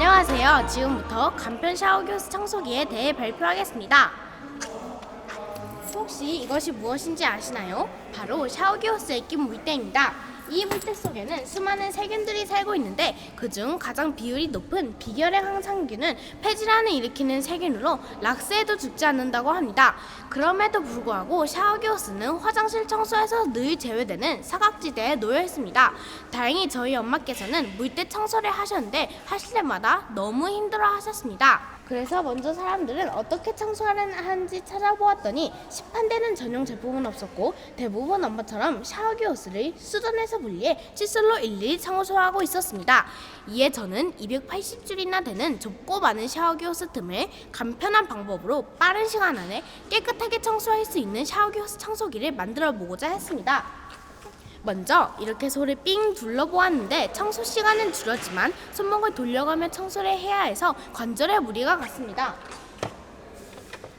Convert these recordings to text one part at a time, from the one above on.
안녕하세요. 지금부터 간편 샤워기호스 청소기에 대해 발표하겠습니다. 혹시 이것이 무엇인지 아시나요? 바로 샤워기호스에 낀 물때입니다. 이 물때 속에는 수많은 세균들이 살고 있는데 그중 가장 비율이 높은 비결의 항상균은 폐질환을 일으키는 세균으로 락스에도 죽지 않는다고 합니다. 그럼에도 불구하고 샤워기 호스는 화장실 청소에서 늘 제외되는 사각지대에 놓여 있습니다. 다행히 저희 엄마께서는 물때 청소를 하셨는데 하실 때마다 너무 힘들어 하셨습니다. 그래서 먼저 사람들은 어떻게 청소를 하는지 찾아보았더니 시판되는 전용 제품은 없었고 대부분 엄마처럼 샤워기 호스를 수전에서 분리해 칫솔로 일일이 청소하고 있었습니다. 이에 저는 280줄이나 되는 좁고 많은 샤워기 호스 틈을 간편한 방법으로 빠른 시간 안에 깨끗하게 청소할 수 있는 샤워기 호스 청소기를 만들어 보고자 했습니다. 먼저 이렇게 소를 삥 둘러보았는데 청소 시간은 줄었지만 손목을 돌려가며 청소를 해야 해서 관절에 무리가 갔습니다.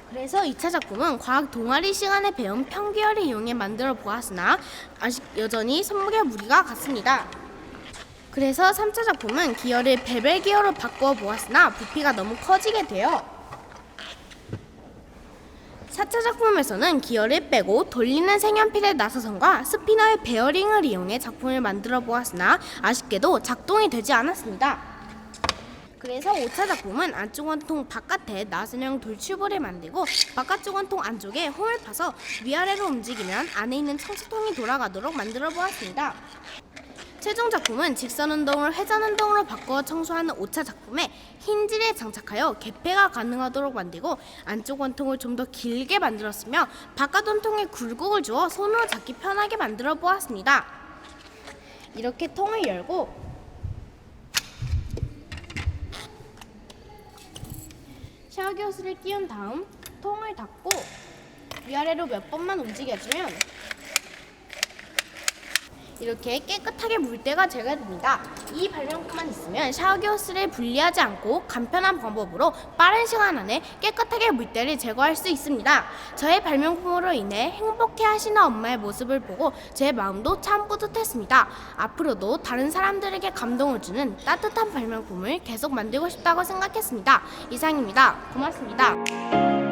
그래서 2차 작품은 과학 동아리 시간에 배운 평기열을 이용해 만들어 보았으나 아직 여전히 손목에 무리가 갔습니다. 그래서 3차 작품은 기어를 베벨 기어로 바꾸어 보았으나 부피가 너무 커지게 되어 4차 작품에서는 기어를 빼고 돌리는 색연필의 나사선과 스피너의 베어링을 이용해 작품을 만들어 보았으나 아쉽게도 작동이 되지 않았습니다. 그래서 5차 작품은 안쪽 원통 바깥에 나선형 돌출볼을 만들고 바깥쪽 원통 안쪽에 홈을 파서 위아래로 움직이면 안에 있는 청소통이 돌아가도록 만들어 보았습니다. 최종 작품은 직선 운동을 회전 운동으로 바꾸어 청소하는 5차 작품에 힌지를 장착하여 개폐가 가능하도록 만들고 안쪽 원통을 좀 더 길게 만들었으며 바깥 원통에 굴곡을 주어 손으로 잡기 편하게 만들어 보았습니다. 이렇게 통을 열고 샤워기 호스를 끼운 다음 통을 닫고 위아래로 몇 번만 움직여주면 이렇게 깨끗하게 물때가 제거됩니다. 이 발명품만 있으면 샤워기 호스를 분리하지 않고 간편한 방법으로 빠른 시간 안에 깨끗하게 물때를 제거할 수 있습니다. 저의 발명품으로 인해 행복해 하시는 엄마의 모습을 보고 제 마음도 참 뿌듯했습니다. 앞으로도 다른 사람들에게 감동을 주는 따뜻한 발명품을 계속 만들고 싶다고 생각했습니다. 이상입니다. 고맙습니다.